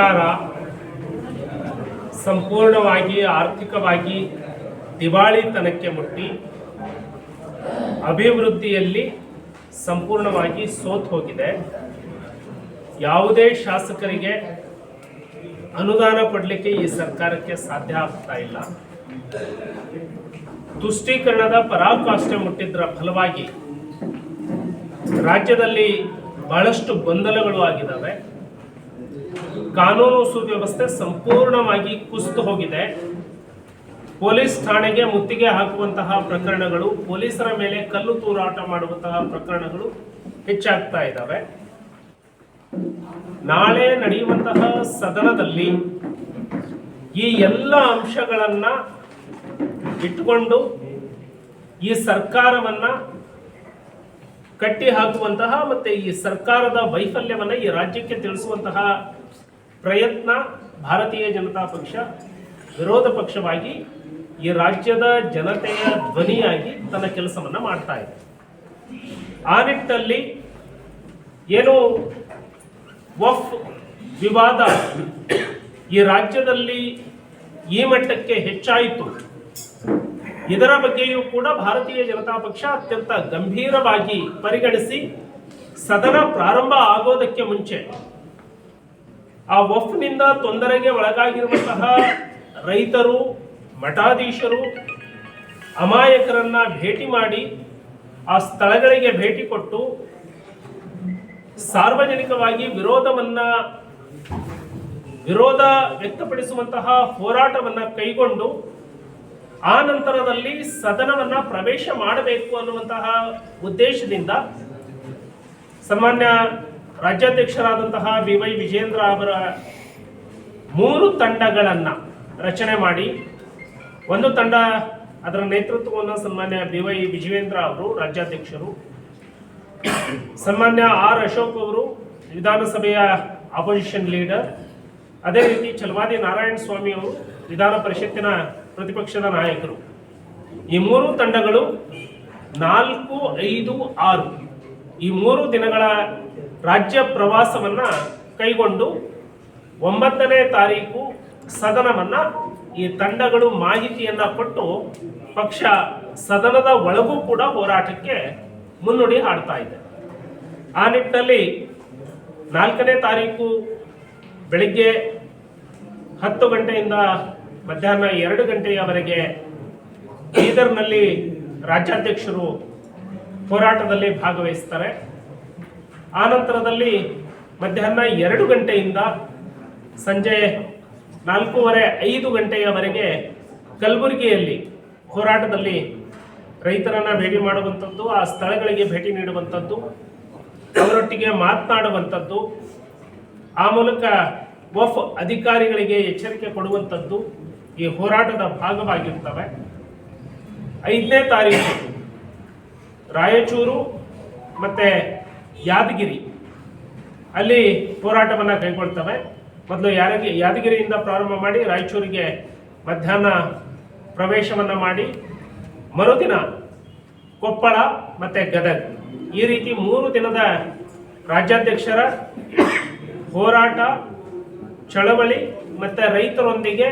ಸರ್ಕಾರ ಸಂಪೂರ್ಣವಾಗಿ, ಆರ್ಥಿಕವಾಗಿ ದಿವಾಳಿತನಕ್ಕೆ ಮುಟ್ಟಿ, ಅಭಿವೃದ್ಧಿಯಲ್ಲಿ ಸಂಪೂರ್ಣವಾಗಿ ಸೋತ್ ಹೋಗಿದೆ. ಯಾವುದೇ ಶಾಸಕರಿಗೆ ಅನುದಾನ ಕೊಡಲಿಕ್ಕೆ ಈ ಸರ್ಕಾರಕ್ಕೆ ಸಾಧ್ಯ ಆಗ್ತಾ ಇಲ್ಲ. ತುಷ್ಟೀಕರಣದ ಪರಾಕಾಷ್ಠೆ ಮುಟ್ಟಿದ್ರ ಫಲವಾಗಿ ರಾಜ್ಯದಲ್ಲಿ ಬಹಳಷ್ಟು ಗೊಂದಲಗಳು ಆಗಿದ್ದಾವೆ ಕಾನೂನು ಸುವ್ಯವಸ್ಥೆ ಸಂಪೂರ್ಣವಾಗಿ ಕುಸಿದು ಹೋಗಿದೆ. ಪೊಲೀಸ್ ಠಾಣೆಗೆ ಮುತ್ತಿಗೆ ಹಾಕುವಂತಹ ಪ್ರಕರಣಗಳು, ಪೊಲೀಸರ ಮೇಲೆ ಕಲ್ಲು ತೂರಾಟ ಮಾಡುವಂತಹ ಪ್ರಕರಣಗಳು ಹೆಚ್ಚಾಗ್ತಾ ಇದ್ದಾವೆ. ನಾಳೆ ನಡೆಯುವಂತಹ ಸದನದಲ್ಲಿ ಈ ಎಲ್ಲ ಅಂಶಗಳನ್ನ ಇಟ್ಟುಕೊಂಡು ಈ ಸರ್ಕಾರವನ್ನ ಕಟ್ಟಿ ಹಾಕುವಂತಹ ಮತ್ತೆ ಈ ಸರ್ಕಾರದ ವೈಫಲ್ಯವನ್ನ ಈ ರಾಜ್ಯಕ್ಕೆ ತಿಳಿಸುವಂತಹ ಪ್ರಯತ್ನ ಭಾರತೀಯ ಜನತಾ ಪಕ್ಷ ವಿರೋಧ ಪಕ್ಷವಾಗಿ ಈ ರಾಜ್ಯದ ಜನತೆಯ ಧ್ವನಿಯಾಗಿ ತನ್ನ ಕೆಲಸವನ್ನು ಮಾಡ್ತಾ ಇದೆ. ಆ ನಿಟ್ಟಿನಲ್ಲಿ ಏನು ವಫ್ ವಿವಾದ ಈ ರಾಜ್ಯದಲ್ಲಿ ಈ ಮಟ್ಟಕ್ಕೆ ಹೆಚ್ಚಾಯಿತು. ಇದರ ಬಗ್ಗೆಯೂ ಕೂಡ ಭಾರತೀಯ ಜನತಾ ಪಕ್ಷ ಅತ್ಯಂತ ಗಂಭೀರವಾಗಿ ಪರಿಗಣಿಸಿ ಸದನ ಪ್ರಾರಂಭ ಆಗೋದಕ್ಕೆ ಮುಂಚೆ ಆ ವಫ್ನಿಂದ ತೊಂದರೆಗೆ ಒಳಗಾಗಿರುವಂತಹ ರೈತರು, ಮಠಾಧೀಶರು, ಅಮಾಯಕರನ್ನ ಭೇಟಿ ಮಾಡಿ ಆ ಸ್ಥಳಗಳಿಗೆ ಭೇಟಿ ಕೊಟ್ಟು ಸಾರ್ವಜನಿಕವಾಗಿ ವಿರೋಧವನ್ನ, ವಿರೋಧ ವ್ಯಕ್ತಪಡಿಸುವಂತಹ ಹೋರಾಟವನ್ನ ಕೈಗೊಂಡು ಆ ನಂತರದಲ್ಲಿ ಸದನವನ್ನ ಪ್ರವೇಶ ಮಾಡಬೇಕು ಅನ್ನುವಂತಹ ಉದ್ದೇಶದಿಂದ ಸನ್ಮಾನ್ಯ ರಾಜ್ಯಾಧ್ಯಕ್ಷರಾದಂತಹ ಬಿ ವೈ ವಿಜೇಂದ್ರ ಅವರ ಮೂರು ತಂಡಗಳನ್ನ ರಚನೆ ಮಾಡಿ, ಒಂದು ತಂಡ ಅದರ ನೇತೃತ್ವವನ್ನು ಸನ್ಮಾನ್ಯ ಬಿ ವೈ ವಿಜಯೇಂದ್ರ ಅವರು, ರಾಜ್ಯಾಧ್ಯಕ್ಷರು, ಸನ್ಮಾನ್ಯ ಆರ್ ಅಶೋಕ್ ಅವರು, ವಿಧಾನಸಭೆಯ ಆಪೋಸಿಷನ್ ಲೀಡರ್ ಅದೇ ರೀತಿ ಚಲವಾದಿ ನಾರಾಯಣ ಸ್ವಾಮಿ ಅವರು, ವಿಧಾನ ಪರಿಷತ್ತಿನ ಪ್ರತಿಪಕ್ಷದ ನಾಯಕರು. ಈ ಮೂರು ತಂಡಗಳು ನಾಲ್ಕು, ಐದು, ಆರು ಈ ಮೂರು ದಿನಗಳ ರಾಜ್ಯ ಪ್ರವಾಸವನ್ನ ಕೈಗೊಂಡು ಒಂಬತ್ತನೇ ತಾರೀಕು ಸದನವನ್ನ ಈ ತಂಡಗಳು ಮಾಹಿತಿಯನ್ನ ಕೊಟ್ಟು ಪಕ್ಷ ಸದನದ ಒಳಗೂ ಕೂಡ ಹೋರಾಟಕ್ಕೆ ಮುನ್ನುಡಿ ಹಾಡ್ತಾ ಇದೆ. ಆ ನಿಟ್ಟಿನಲ್ಲಿ ನಾಲ್ಕನೇ ತಾರೀಕು ಬೆಳಿಗ್ಗೆ ಹತ್ತು ಗಂಟೆಯಿಂದ ಮಧ್ಯಾಹ್ನ ಎರಡು ಗಂಟೆಯವರೆಗೆ ಬೀದರ್ನಲ್ಲಿ ರಾಜ್ಯಾಧ್ಯಕ್ಷರು ಹೋರಾಟದಲ್ಲಿ ಭಾಗವಹಿಸ್ತಾರೆ. ಆ ನಂತರದಲ್ಲಿ ಮಧ್ಯಾಹ್ನ ಎರಡು ಗಂಟೆಯಿಂದ ಸಂಜೆ ನಾಲ್ಕೂವರೆ ಐದು ಗಂಟೆಯವರೆಗೆ ಕಲಬುರಗಿಯಲ್ಲಿ ಹೋರಾಟದಲ್ಲಿ ರೈತರನ್ನ ಭೇಟಿ ಮಾಡುವಂಥದ್ದು, ಆ ಸ್ಥಳಗಳಿಗೆ ಭೇಟಿ ನೀಡುವಂಥದ್ದು, ಅವರೊಟ್ಟಿಗೆ ಮಾತನಾಡುವಂಥದ್ದು, ಆ ಮೂಲಕ ಒಫ್ ಅಧಿಕಾರಿಗಳಿಗೆ ಎಚ್ಚರಿಕೆ ಕೊಡುವಂಥದ್ದು ಈ ಹೋರಾಟದ ಭಾಗವಾಗಿರ್ತವೆ. ಐದನೇ ತಾರೀಕು ರಾಯಚೂರು ಮತ್ತೆ ಯಾದಗಿರಿ. ಅಲ್ಲಿ ಹೋರಾಟವನ್ನು ಕೈಗೊಳ್ತವೆ. ಮೊದಲು ಯಾರಿಗೆ, ಯಾದಗಿರಿಯಿಂದ ಪ್ರಾರಂಭ ಮಾಡಿ ರಾಯಚೂರಿಗೆ ಮಧ್ಯಾಹ್ನ ಪ್ರವೇಶವನ್ನು ಮಾಡಿ, ಮರುದಿನ ಕೊಪ್ಪಳ ಮತ್ತೆ ಗದಗ್. ಈ ರೀತಿ ಮೂರು ದಿನದ ರಾಜ್ಯಾಧ್ಯಕ್ಷರ ಹೋರಾಟ, ಚಳವಳಿ ಮತ್ತೆ ರೈತರೊಂದಿಗೆ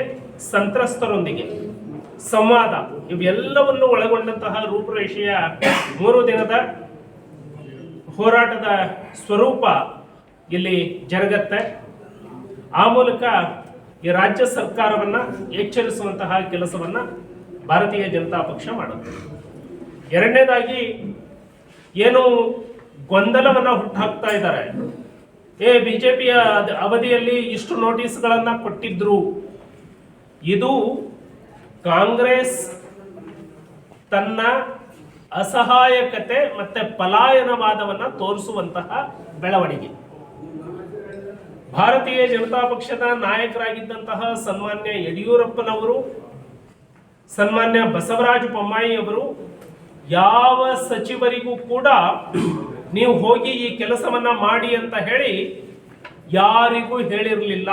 ಸಂತ್ರಸ್ತರೊಂದಿಗೆ ಸಂವಾದ ಇವೆಲ್ಲವನ್ನು ಒಳಗೊಂಡಂತಹ ರೂಪುರೇಷೆಯ ಮೂರು ದಿನದ ಹೋರಾಟದ ಸ್ವರೂಪ ಇಲ್ಲಿ ಜರುಗತ್ತೆ. ಆ ಮೂಲಕ ಈ ರಾಜ್ಯ ಸರ್ಕಾರವನ್ನ ಎಚ್ಚರಿಸುವಂತಹ ಕೆಲಸವನ್ನ ಭಾರತೀಯ ಜನತಾ ಪಕ್ಷ ಮಾಡುತ್ತೆ. ಎರಡನೇದಾಗಿ ಏನು ಗೊಂದಲವನ್ನ ಹುಟ್ಟಾಕ್ತಾ ಇದ್ದಾರೆ. ಏ, ಬಿಜೆಪಿಯ ಅವಧಿಯಲ್ಲಿ ಇಷ್ಟು ನೋಟಿಸ್ಗಳನ್ನ ಕೊಟ್ಟಿದ್ರು. ಇದು ಕಾಂಗ್ರೆಸ್ ತನ್ನ ಅಸಹಾಯಕತೆ ಮತ್ತೆ ಪಲಾಯನವಾದವನ್ನ ತೋರಿಸುವಂತಹ ಬೆಳವಣಿಗೆ. ಭಾರತೀಯ ಜನತಾ ಪಕ್ಷದ ನಾಯಕರಾಗಿದ್ದಂತಹ ಸನ್ಮಾನ್ಯ ಯಡಿಯೂರಪ್ಪನವರು, ಸನ್ಮಾನ್ಯ ಬಸವರಾಜ ಬೊಮ್ಮಾಯಿ ಅವರು, ಯಾವ ಸಚಿವರಿಗೂ ಕೂಡ ನೀವು ಹೋಗಿ ಈ ಕೆಲಸವನ್ನ ಮಾಡಿ ಅಂತ ಹೇಳಿ ಯಾರಿಗೂ ಹೇಳಿರಲಿಲ್ಲ.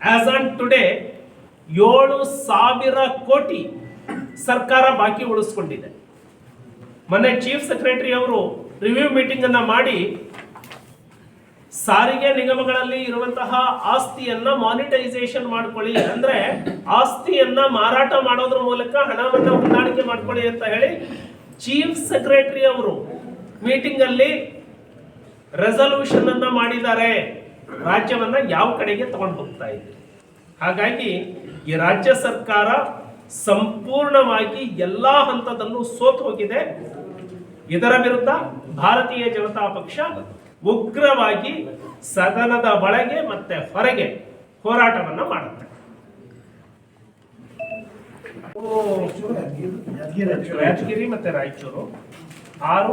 ಆಸ್ ಆನ್ ಟುಡೇ ಏಳು ಸಾವಿರ ಕೋಟಿ ಸರ್ಕಾರ ಬಾಕಿ ಉಳಿಸ್ಕೊಂಡಿದೆ. ಮೊನ್ನೆ ಚೀಫ್ ಸೆಕ್ರೆಟರಿ ಅವರು ರಿವ್ಯೂ ಮೀಟಿಂಗ್ ಅನ್ನ ಮಾಡಿ, ಸಾರಿಗೆ ನಿಗಮಗಳಲ್ಲಿ ಇರುವಂತಹ ಆಸ್ತಿಯನ್ನ ಮಾನಿಟೈಸೇಷನ್ ಮಾಡ್ಕೊಳ್ಳಿ ಅಂದ್ರೆ ಆಸ್ತಿಯನ್ನ ಮಾರಾಟ ಮಾಡೋದ್ರ ಮೂಲಕ ಹಣವನ್ನ ಹೊಂದಾಣಿಕೆ ಮಾಡ್ಕೊಳ್ಳಿ ಅಂತ ಹೇಳಿ ಚೀಫ್ ಸೆಕ್ರೆಟರಿ ಅವರು ಮೀಟಿಂಗ್ ಅಲ್ಲಿ ರೆಸಲ್ಯೂಷನ್ ಅನ್ನ ಮಾಡಿದ್ದಾರೆ. ರಾಜ್ಯವನ್ನ ಯಾವ ಕಡೆಗೆ ತಗೊಂಡು ಹೋಗ್ತಾ ಇದೆ ಹಾಗಾಗಿ ಈ ರಾಜ್ಯ ಸರ್ಕಾರ ಸಂಪೂರ್ಣವಾಗಿ ಎಲ್ಲಾ ಹಂತದಲ್ಲೂ ಸೋತು ಹೋಗಿದೆ. ಇದರ ವಿರುದ್ಧ ಭಾರತೀಯ ಜನತಾ ಪಕ್ಷ ಉಗ್ರವಾಗಿ ಸದನದ ಒಳಗೆ ಮತ್ತೆ ಹೊರಗೆ ಹೋರಾಟವನ್ನ ಮಾಡುತ್ತೆ. ಯಾದಗಿರಿ ಮತ್ತೆ ರಾಯಚೂರು. ಆರು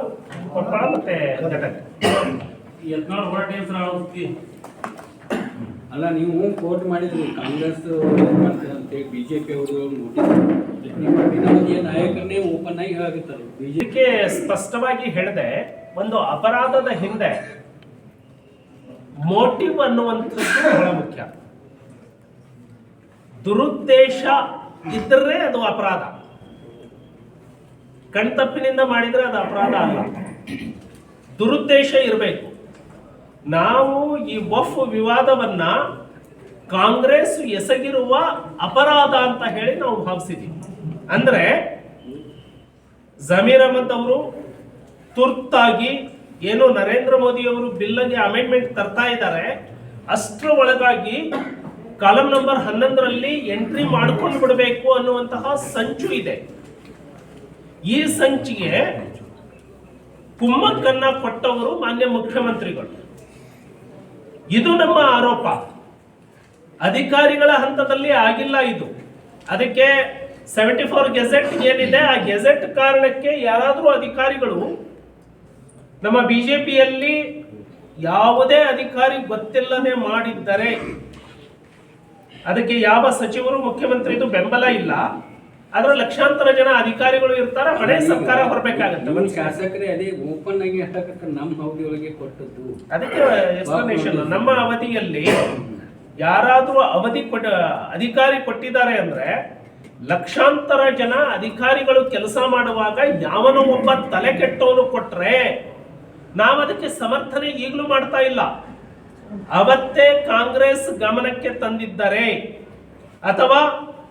ಕೊಪ್ಪಳ ಮತ್ತೆ ಗದಗ ಯತ್ನಾಳ್ ಹೋರಾಟ ಏನ್ ಸರ್ ಆಗುತ್ತೆ ಅಲ್ಲ, ನೀವು ಕೋರ್ಟ್ ಮಾಡಿದ್ರಿ. ಕಾಂಗ್ರೆಸ್ ಅಂತೇಳಿ ಬಿಜೆಪಿ ಅವರು ನೋಟಿಸ್ ಓಪನ್ ಆಗಿ ಹೇಳಾಗುತ್ತಾರೆ ಬಿಜೆಪಿ ಸ್ಪಷ್ಟವಾಗಿ ಹೇಳಿದೆ, ಒಂದು ಅಪರಾಧದ ಹಿಂದೆ ಮೋಟಿವ್ ಅನ್ನುವಂಥದ್ದು ಬಹಳ ಮುಖ್ಯ. ದುರುದ್ದೇಶ ಇದ್ದರೆ ಅದು ಅಪರಾಧ. ಕಣ್ತಪ್ಪಿನಿಂದ ಮಾಡಿದ್ರೆ ಅದು ಅಪರಾಧ ಅಲ್ಲ. ದುರುದ್ದೇಶ ಇರಬೇಕು. ನಾವು ಈ ವಫ್ ವಿವಾದವನ್ನ ಕಾಂಗ್ರೆಸ್ ಎಸಗಿರುವ ಅಪರಾಧ ಅಂತ ಹೇಳಿ ನಾವು ಭಾವಿಸಿದ್ದೀವಿ ಅಂದ್ರೆ ಜಮೀರ್ ಅಹಮದ್ ಅವರು ತುರ್ತಾಗಿ ಏನು ನರೇಂದ್ರ ಮೋದಿ ಅವರು ಬಿಲ್ಗೆ ಅಮೆಂಡ್ಮೆಂಟ್ ತರ್ತಾ ಇದ್ದಾರೆ, ಅಷ್ಟರ ಒಳಗಾಗಿ ಕಾಲಂ ನಂಬರ್ ಹನ್ನೊಂದರಲ್ಲಿ ಎಂಟ್ರಿ ಮಾಡ್ಕೊಂಡು ಬಿಡಬೇಕು ಅನ್ನುವಂತಹ ಸಂಚು ಇದೆ. ಈ ಸಂಚಿಗೆ ಕುಮ್ಮಕ್ಕನ್ನ ಕೊಟ್ಟವರು ಮಾನ್ಯ ಮುಖ್ಯಮಂತ್ರಿಗಳು. ಇದು ನಮ್ಮ ಆರೋಪ. ಅಧಿಕಾರಿಗಳ ಹಂತದಲ್ಲಿ ಆಗಿಲ್ಲ ಇದು. ಅದಕ್ಕೆ ಸೆವೆಂಟಿ ಫೋರ್ ಗೆಜೆಟ್ ಏನಿದೆ, ಆ ಗೆಜೆಟ್ ಕಾರಣಕ್ಕೆ ಯಾರಾದರೂ ಅಧಿಕಾರಿಗಳು ನಮ್ಮ ಬಿಜೆಪಿಯಲ್ಲಿ ಯಾವುದೇ ಅಧಿಕಾರಿ ಗೊತ್ತಿಲ್ಲದೆ ಮಾಡಿದ್ದರೆ, ಅದಕ್ಕೆ ಯಾವ ಸಚಿವರು ಮುಖ್ಯಮಂತ್ರಿದು ಬೆಂಬಲ ಇಲ್ಲ. ಆದ್ರೆ ಲಕ್ಷಾಂತರ ಜನ ಅಧಿಕಾರಿಗಳು ಇರ್ತಾರ ಹಳೆ ಸರ್ಕಾರ ಹೊರಬೇಕಾಗತ್ತೆ. ಶಾಸಕರೇ ಅದೇ ಓಪನ್ ಆಗಿ ಹೇಳಕತ್ತಾರೆ ನಮ್ಮ ಅವಧಿಯೊಳಗೆ ಕೊಟ್ಟದ್ದು. ಅದಕ್ಕೆ ಎಕ್ಸ್ಪ್ಲನೇಷನ್ ನಮ್ಮ ಅವಧಿಯಲ್ಲಿ ಯಾರಾದರೂ ಅವಧಿ ಕೊಟ್ಟ ಅಧಿಕಾರಿ ಕೊಟ್ಟಿದ್ದಾರೆ ಅಂದ್ರೆ ಲಕ್ಷಾಂತರ ಜನ ಅಧಿಕಾರಿಗಳು ಕೆಲಸ ಮಾಡುವಾಗ ಯಾವನೋ ಒಬ್ಬ ತಲೆ ಕೆಟ್ಟವನು ಕೊಟ್ರೆ ನಾವು ಅದಕ್ಕೆ ಸಮರ್ಥನೆ ಈಗಲೂ ಮಾಡ್ತಾ ಇಲ್ಲ. ಅವತ್ತೇ ಕಾಂಗ್ರೆಸ್ ಗಮನಕ್ಕೆ ತಂದಿದ್ದರೆ ಅಥವಾ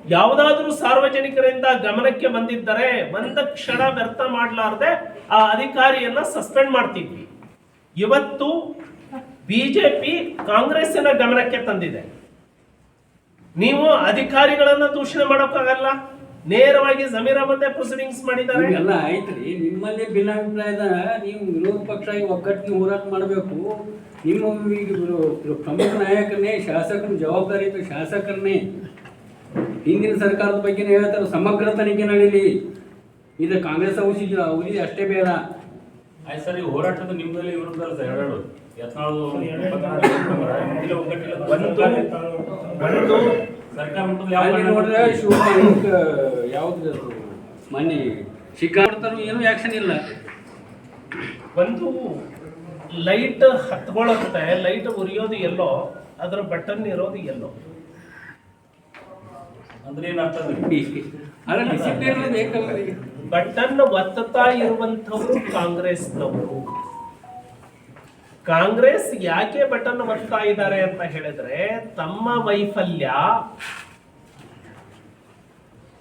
ಯಾವುದಾದ್ರೂ ಸಾರ್ವಜನಿಕರಿಂದ ಗಮನಕ್ಕೆ ಬಂದಿದ್ದರೆ ಒಂದ ಕ್ಷಣ ವ್ಯರ್ಥ ಮಾಡಲಾರದೆ ಆ ಅಧಿಕಾರಿಯನ್ನ ಸಸ್ಪೆಂಡ್ ಮಾಡ್ತಿದ್ವಿ. ಇವತ್ತು ಬಿಜೆಪಿ ಕಾಂಗ್ರೆಸ್ಸಿನ ಗಮನಕ್ಕೆ ತಂದಿದೆ. ನೀವು ಅಧಿಕಾರಿಗಳನ್ನ ದೂಷಣೆ ಮಾಡೋಕ್ಕಾಗಲ್ಲ? ನೇರವಾಗಿ ಜಮೀರ್ ಅಹಮದ್ ಪ್ರೊಸೀಡಿಂಗ್ಸ್ ಮಾಡಿದ್ದಾರೆ. ಎಲ್ಲ ಆಯ್ತ್ರಿ. ನಿಮ್ಮಲ್ಲಿ ಭಿನ್ನಾಭಿಪ್ರಾಯದ ನೀವು ವಿರೋಧ ಪಕ್ಷ ಆಗಿ ಒಗ್ಗಟ್ಟಿಗೆ ಹೋರಾಟ ಮಾಡಬೇಕು. ನಿಮ್ಮ ಪ್ರಮುಖ ನಾಯಕನೇ ಶಾಸಕನ ಜವಾಬ್ದಾರಿ ಶಾಸಕರನ್ನೇ ಹಿಂದಿನ ಸರ್ಕಾರದ ಬಗ್ಗೆ ಹೇಳ್ತಾರೆ ಸಮಗ್ರ ತನಿಖೆ ನಡೀಲಿ. ಇದು ಕಾಂಗ್ರೆಸ್ ಅವಧಿ ಅವಧಿ ಅಷ್ಟೇ ಬೇಡ. ಆಯ್ತು ಸರ್ ಈ ಹೋರಾಟದ ನಿಮ್ಮಲ್ಲಿ ವಿರುದ್ಧ ಸರ್ ಎರಡು ಯತ್ನಾಳು ನೋಡಿದ್ರೆ ಶಿವಮೊಗ್ಗ ಯಾವ್ದು ಮನೆ ಶಿಕಾರ್ತಾರು ಏನೂ ಆಕ್ಷನ್ ಇಲ್ಲ. ಒಂದು ಲೈಟ್ ಹತ್ಕೊಳ್ಳುತ್ತೆ ಲೈಟ್ ಉರಿಯೋದು ಎಲ್ಲೋ ಅದರ ಬಟನ್ ಇರೋದು ಎಲ್ಲೋ. ಅಂದ್ರೆ ಏನ್ ಅರ್ಥ? ಅಲ್ಲ ಡಿಸಿಪ್ಲಿನ್ ಬೇಕಲ್ಲ. ಬಟನ್ ಒತ್ತುತ್ತಾ ಇರುವಂಥವ್ರು ಕಾಂಗ್ರೆಸ್ನವರು ಕಾಂಗ್ರೆಸ್ ಯಾಕೆ ಬಟನ್ ಒತ್ತಾ ಇದ್ದಾರೆ ಅಂತ ಹೇಳಿದ್ರೆ ತಮ್ಮ ವೈಫಲ್ಯ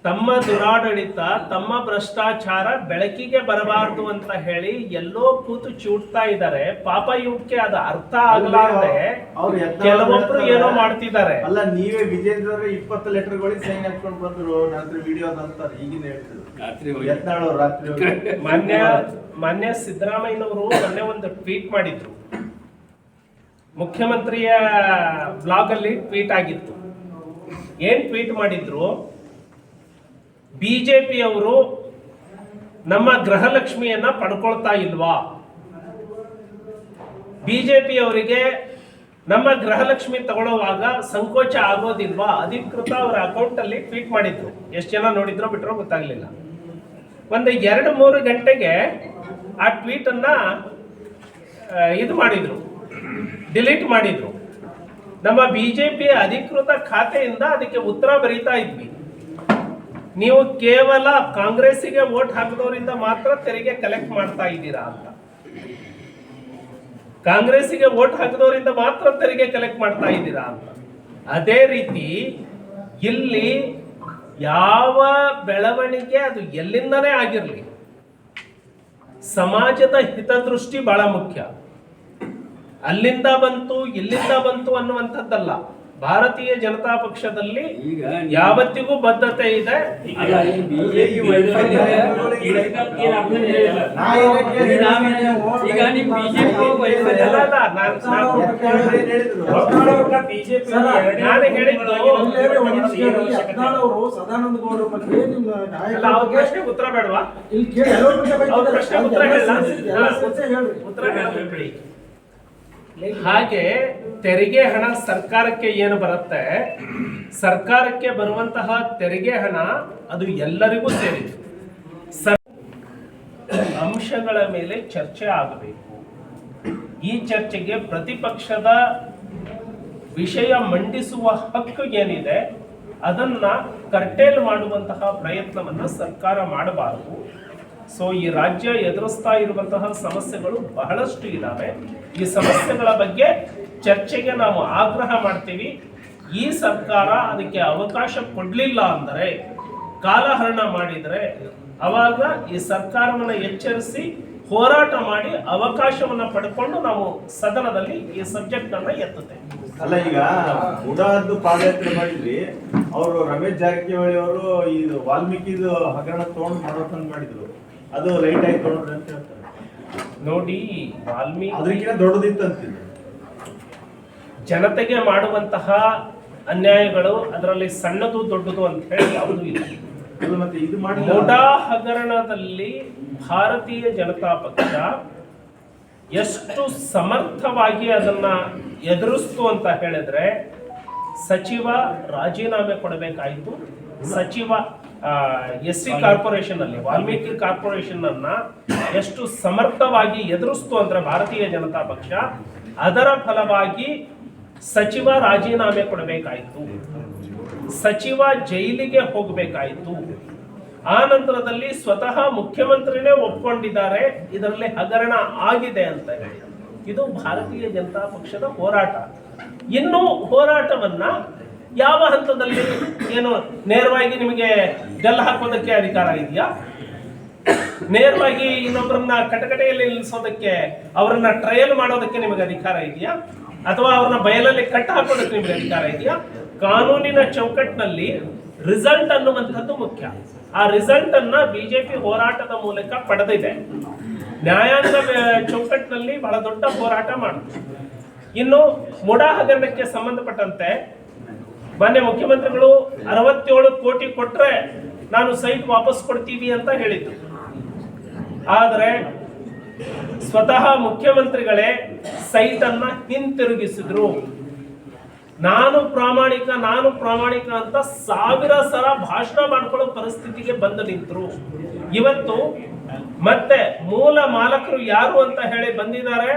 ತಮ್ಮ ದುರಾಡಳಿತ ತಮ್ಮ ಭ್ರಷ್ಟಾಚಾರ ಬೆಳಕಿಗೆ ಬರಬಾರದು ಅಂತ ಹೇಳಿ ಎಲ್ಲೋ ಕೂತು ಚೂಡ್ತಾ ಇದ್ದಾರೆ. ಪಾಪ ಇವಕ್ಕೆ ಅದು ಅರ್ಥ ಆಗಲಾರದೆ ಕೆಲವೊಬ್ರು. ಏನೋ ಮಾಡ್ತಿದ್ದಾರೆ. ಅಲ್ಲ ನೀವೇ ವಿಜೇಂದ್ರ ಇಪ್ಪತ್ತು ಲೆಟರ್ ಸೈನ್ ಹಾಕೊಂಡು ಬಂದ್ರು ರಾತ್ರಿ ವಿಡಿಯೋ ಅಂತಾರೆ ಈಗಿನ ಹೇಳ್ತಿದ್ರು. ರಾತ್ರಿ ಮೊನ್ನೆ ಮಾನ್ಯ ಸಿದ್ದರಾಮಯ್ಯನವರು ಮೊನ್ನೆ ಒಂದು ಟ್ವೀಟ್ ಮಾಡಿದ್ರು. ಮುಖ್ಯಮಂತ್ರಿಯ ಬ್ಲಾಗ್ ಅಲ್ಲಿ ಟ್ವೀಟ್ ಆಗಿತ್ತು. ಏನ್ ಟ್ವೀಟ್ ಮಾಡಿದ್ರು? ಬಿಜೆಪಿಯವರು ನಮ್ಮ ಗೃಹಲಕ್ಷ್ಮಿಯನ್ನ ಪಡ್ಕೊಳ್ತಾ ಇಲ್ವಾ? ಬಿಜೆಪಿಯವರಿಗೆ ನಮ್ಮ ಗೃಹಲಕ್ಷ್ಮಿ ತಗೊಳ್ಳುವಾಗ ಸಂಕೋಚ ಆಗೋದಿಲ್ವಾ? ಅಧಿಕೃತ ಅವರ ಅಕೌಂಟ್ ಅಲ್ಲಿ ಟ್ವೀಟ್ ಮಾಡಿದ್ರು. ಎಷ್ಟು ಜನ ನೋಡಿದ್ರೋ ಬಿಟ್ರೋ ಗೊತ್ತಾಗ್ಲಿಲ್ಲ. ಒಂದು ಎರಡು ಮೂರು ಗಂಟೆಗೆ ಆ ಟ್ವೀಟ್ ಅನ್ನ ಇದು ಮಾಡಿದ್ರು. ಡಿಲೀಟ್ ಮಾಡಿದ್ರು. ನಮ್ಮ ಬಿಜೆಪಿ ಅಧಿಕೃತ ಖಾತೆಯಿಂದ ಅದಕ್ಕೆ ಉತ್ತರ ಬರೀತಾ ಇದ್ವಿ. ನೀವು ಕೇವಲ ಕಾಂಗ್ರೆಸ್ಸಿಗೆ ವೋಟ್ ಹಾಕಿದವರಿಂದ ಮಾತ್ರ ತೆರಿಗೆ ಕಲೆಕ್ಟ್ ಮಾಡ್ತಾ ಇದ್ದೀರಾ ಅಂತ. ಕಾಂಗ್ರೆಸ್ಸಿಗೆ ವೋಟ್ ಹಾಕಿದವರಿಂದ ಮಾತ್ರ ತೆರಿಗೆ ಕಲೆಕ್ಟ್ ಮಾಡ್ತಾ ಇದ್ದೀರಾ ಅಂತ. ಅದೇ ರೀತಿ ಇಲ್ಲಿ ಯಾವ ಬೆಳವಣಿಗೆ ಅದು ಎಲ್ಲಿಂದನೇ ಆಗಿರಲಿ, ಸಮಾಜದ ಹಿತದೃಷ್ಟಿ ಬಹಳ ಮುಖ್ಯ. ಅಲ್ಲಿಂದ ಬಂತು, ಇಲ್ಲಿಂದ ಬಂತು ಅನ್ನುವಂಥದ್ದಲ್ಲ. ಭಾರತೀಯ ಜನತಾ ಪಕ್ಷದಲ್ಲಿ ಈಗ ಯಾವತ್ತಿಗೂ ಬದ್ಧತೆ ಇದೆ ಸದಾನಂದ ಗೌಡರ ಬಗ್ಗೆ ಪ್ರಶ್ನೆಗೆ ಉತ್ತರ ಬೇಡವಾ ಉತ್ತರ ಉತ್ತರ ಹಾಗೆ ತೆರಿಗೆ ಹಣ ಸರ್ಕಾರಕ್ಕೆ ಏನು ಬರುತ್ತೆ? ಸರ್ಕಾರಕ್ಕೆ ಬರುವಂತಹ ತೆರಿಗೆ ಹಣ ಅದು ಎಲ್ಲರಿಗೂ ಸರ್, ಅಂಶಗಳ ಮೇಲೆ ಚರ್ಚೆ ಆಗಬೇಕು. ಈ ಚರ್ಚೆಗೆ ಪ್ರತಿಪಕ್ಷದ ವಿಷಯ ಮಂಡಿಸುವ ಹಕ್ಕು ಏನಿದೆ, ಅದನ್ನ ಕರ್ಟೇಲ್ ಮಾಡುವಂತಹ ಪ್ರಯತ್ನವನ್ನು ಸರ್ಕಾರ ಮಾಡಬಾರದು. ಸೊ ಈ ರಾಜ್ಯ ಎದುರಿಸ್ತಾ ಇರುವಂತಹ ಸಮಸ್ಯೆಗಳು ಬಹಳಷ್ಟು ಇದ್ದಾವೆ ಈ ಸಮಸ್ಯೆಗಳ ಬಗ್ಗೆ ಚರ್ಚೆಗೆ ನಾವು ಆಗ್ರಹ ಮಾಡ್ತೀವಿ. ಈ ಸರ್ಕಾರ ಅದಕ್ಕೆ ಅವಕಾಶ ಕೊಡಲಿಲ್ಲ ಅಂದರೆ, ಕಾಲಹರಣ ಮಾಡಿದರೆ ಅವಾಗ ಈ ಸರ್ಕಾರವನ್ನು ಎಚ್ಚರಿಸಿ ಹೋರಾಟ ಮಾಡಿ ಅವಕಾಶವನ್ನ ಪಡ್ಕೊಂಡು ನಾವು ಸದನದಲ್ಲಿ ಈ ಸಬ್ಜೆಕ್ಟ್ ಅನ್ನ ಎತ್ತುತ್ತೇವೆ. ಅಲ್ಲ, ಈಗ ಉಡಾದ್ದು ಪಾದಯಾತ್ರೆ ಮಾಡಿದ್ರಿ ಅವರು ರಮೇಶ್ ಜಾರಕಿಹೊಳಿ ಅವರು ಈ ವಾಲ್ಮೀಕಿದು ಹಗರಣ ತಗೊಂಡು ಮಾಡೋಕಂತ ಮಾಡಿದ್ರು. ಅದು ಲೈಟ್ ಆಗಿ ತಗೊಂಡ್ರಿ ಅಂತ ಹೇಳ್ತಾರೆ. ನೋಡಿ ವಾಲ್ಮೀಕಿ ಅದಕ್ಕಿಂತ ದೊಡ್ಡದಿತ್ತಂತ ಜನತೆಗೆ ಮಾಡುವಂತಹ ಅನ್ಯಾಯಗಳು ಅದರಲ್ಲಿ ಸಣ್ಣದು ದೊಡ್ಡದು ಅಂತ ಹೇಳಿ ಯಾವುದೂ ಇಲ್ಲ. ಅದು ಮತ್ತೆ ಇದು ಮಾಡಿ ಮೋಡಾ ಹಗರಣದಲ್ಲಿ ಭಾರತೀಯ ಜನತಾ ಪಕ್ಷ ಎಷ್ಟು ಸಮರ್ಥವಾಗಿ ಅದನ್ನ ಎದುರಿಸ್ತು ಅಂತ ಹೇಳಿದ್ರೆ ಸಚಿವ ರಾಜೀನಾಮೆ ಕೊಡಬೇಕಾಯಿತು ಸಚಿವ ಎಸ್ ಸಿ ಕಾರ್ಪೊರೇಷನ್ ಅಲ್ಲಿ ವಾಲ್ಮೀಕಿ ಕಾರ್ಪೊರೇಷನ್ ಅನ್ನ ಎಷ್ಟು ಸಮರ್ಥವಾಗಿ ಎದುರಿಸ್ತು ಅಂದ್ರೆ ಭಾರತೀಯ ಜನತಾ ಪಕ್ಷ, ಅದರ ಫಲವಾಗಿ ಸಚಿವ ರಾಜೀನಾಮೆ ಕೊಡಬೇಕಾಯಿತು. ಸಚಿವ ಜೈಲಿಗೆ ಹೋಗಬೇಕಾಯಿತು. ಆ ನಂತರದಲ್ಲಿ ಸ್ವತಃ ಮುಖ್ಯಮಂತ್ರಿನೇ ಒಪ್ಕೊಂಡಿದ್ದಾರೆ. ಇದರಲ್ಲಿ ಹಗರಣ ಆಗಿದೆ ಅಂತ ಹೇಳಿ. ಇದು ಭಾರತೀಯ ಜನತಾ ಪಕ್ಷದ ಹೋರಾಟ. ಇನ್ನು ಹೋರಾಟವನ್ನ ಯಾವ ಹಂತದಲ್ಲಿ ಏನು ನೇರವಾಗಿ ನಿಮಗೆ ಗಲ್ಲು ಹಾಕೋದಕ್ಕೆ ಅಧಿಕಾರ ಇದೆಯಾ? ನೇರವಾಗಿ ಇನ್ನೊಬ್ಬರನ್ನ ಕಟಕಟೆಯಲ್ಲಿ ನಿಲ್ಲಿಸೋದಕ್ಕೆ, ಅವರನ್ನ ಟ್ರಯಲ್ ಮಾಡೋದಕ್ಕೆ ನಿಮಗೆ ಅಧಿಕಾರ ಇದೆಯಾ? ಅಥವಾ ಅವ್ರನ್ನ ಬಯಲಲ್ಲಿ ಕಟ್ಟ ಹಾಕೋದಕ್ಕೆ ನಿಮಗೆ ಅಧಿಕಾರ ಇದೆಯಾ? ಕಾನೂನಿನ ಚೌಕಟ್ಟಿನಲ್ಲಿ ರಿಸಲ್ಟ್ ಅನ್ನುವಂಥದ್ದು ಮುಖ್ಯ. ಆ ರಿಸಲ್ಟ್ ಅನ್ನ ಬಿಜೆಪಿ ಹೋರಾಟದ ಮೂಲಕ ಪಡೆದಿದೆ. ನ್ಯಾಯಾಂಗ ಚೌಕಟ್ಟಿನಲ್ಲಿ ಬಹಳ ದೊಡ್ಡ ಹೋರಾಟ ಮಾಡುತ್ತೆ. ಇನ್ನು ಮುಡಾ ಹಗರಣಕ್ಕೆ ಸಂಬಂಧಪಟ್ಟಂತೆ, ಮಾನ್ಯ ಮುಖ್ಯಮಂತ್ರಿಗಳು ಅರವತ್ತೇಳು ಕೋಟಿ ಕೊಟ್ರೆ ನಾನು ಸೈಟ್ ವಾಪಸ್ ಕೊಡ್ತೀವಿ ಅಂತ ಹೇಳಿದ್ದು ಆದರೆ ಸ್ವತಃ ಮುಖ್ಯಮಂತ್ರಿಗಳೇ ಸೈಟ್ ಅನ್ನ ಹಿಂತಿರುಗಿಸಿದ್ರು. ನಾನು ಪ್ರಾಮಾಣಿಕ ನಾನು ಪ್ರಾಮಾಣಿಕ ಅಂತ ಸಾವಿರ ಸಲ ಭಾಷಣ ಮಾಡ್ಕೊಳ್ಳೋ ಪರಿಸ್ಥಿತಿಗೆ ಬಂದು ನಿಂತರು. ಇವತ್ತು ಮತ್ತೆ ಮೂಲ ಮಾಲಕರು ಯಾರು ಅಂತ ಹೇಳಿ ಬಂದಿದ್ದಾರೆ.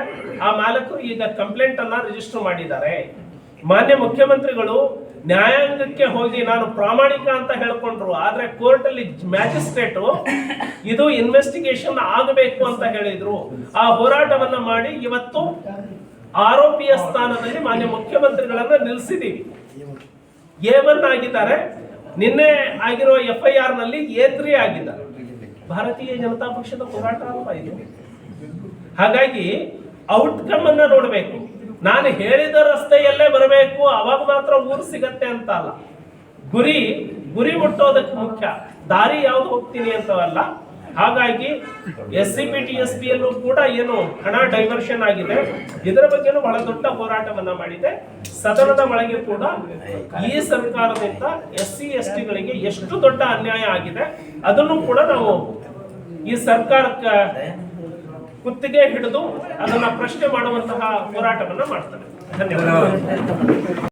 ಆ ಮಾಲಕರು ಈಗ ಕಂಪ್ಲೇಂಟ್ ಅನ್ನ ರಿಜಿಸ್ಟರ್ ಮಾಡಿದ್ದಾರೆ. ಮಾನ್ಯ ಮುಖ್ಯಮಂತ್ರಿಗಳು ನ್ಯಾಯಾಂಗಕ್ಕೆ ಹೋಗಿ ನಾನು ಪ್ರಾಮಾಣಿಕ ಅಂತ ಹೇಳ್ಕೊಂಡ್ರು, ಆದ್ರೆ ಕೋರ್ಟ್ ಅಲ್ಲಿ ಮ್ಯಾಜಿಸ್ಟ್ರೇಟ್ ಇದು ಇನ್ವೆಸ್ಟಿಗೇಷನ್ ಆಗಬೇಕು ಅಂತ ಹೇಳಿದ್ರು. ಆ ಹೋರಾಟವನ್ನ ಮಾಡಿ ಇವತ್ತು ಆರೋಪಿಯ ಸ್ಥಾನದಲ್ಲಿ ಮಾನ್ಯ ಮುಖ್ಯಮಂತ್ರಿಗಳನ್ನ ನಿಲ್ಲಿಸಿದೀವಿ ಒನ್ ಆಗಿದ್ದಾರೆ, ನಿನ್ನೆ ಆಗಿರೋ ಎಫ್ ಐ ಆರ್ನಲ್ಲಿ ಎ ತ್ರೀ ಆಗಿದ್ದಾರೆ. ಭಾರತೀಯ ಜನತಾ ಪಕ್ಷದ ಹೋರಾಟ ಅಲ್ವಾ ಇದು? ಹಾಗಾಗಿ ಔಟ್ಕಮ್ ಅನ್ನ ನೋಡಬೇಕು. ನಾನು ಹೇಳಿದ ರಸ್ತೆಯಲ್ಲೇ ಬರಬೇಕು, ಅವಾಗ ಮಾತ್ರ ಊರು ಸಿಗತ್ತೆ ಅಂತ ಅಲ್ಲ. ಗುರಿ ಗುರಿ ಮುಟ್ಟೋದಕ್ಕೆ ಮುಖ್ಯ. ದಾರಿ ಯಾವ್ದು ಹೋಗ್ತೀನಿ ಅಂತವಲ್ಲ. ಹಾಗಾಗಿ S C P T S P ಯಲ್ಲೂ ಕೂಡ ಏನು ಹಣ ಡೈವರ್ಷನ್ ಆಗಿದೆ. ಇದರ ಬಗ್ಗೆನೂ ಬಹಳ ದೊಡ್ಡ ಹೋರಾಟವನ್ನ ಮಾಡಿದೆ. ಸದನದ ಒಳಗೆ ಕೂಡ ಈ ಸರ್ಕಾರದಿಂದ ಎಸ್ ಸಿ ಎಸ್ ಟಿಗಳಿಗೆ ಎಷ್ಟು ದೊಡ್ಡ ಅನ್ಯಾಯ ಆಗಿದೆ, ಅದನ್ನು ಕೂಡ ನಾವು ಈ ಸರ್ಕಾರಕ್ಕೆ ಕುತ್ತಿಗೆ ಹಿಡಿದು ಅದನ್ನ ಪ್ರಶ್ನೆ ಮಾಡುವಂತಹ ಹೋರಾಟವನ್ನ ಮಾಡ್ತಾರೆ. ಧನ್ಯವಾದ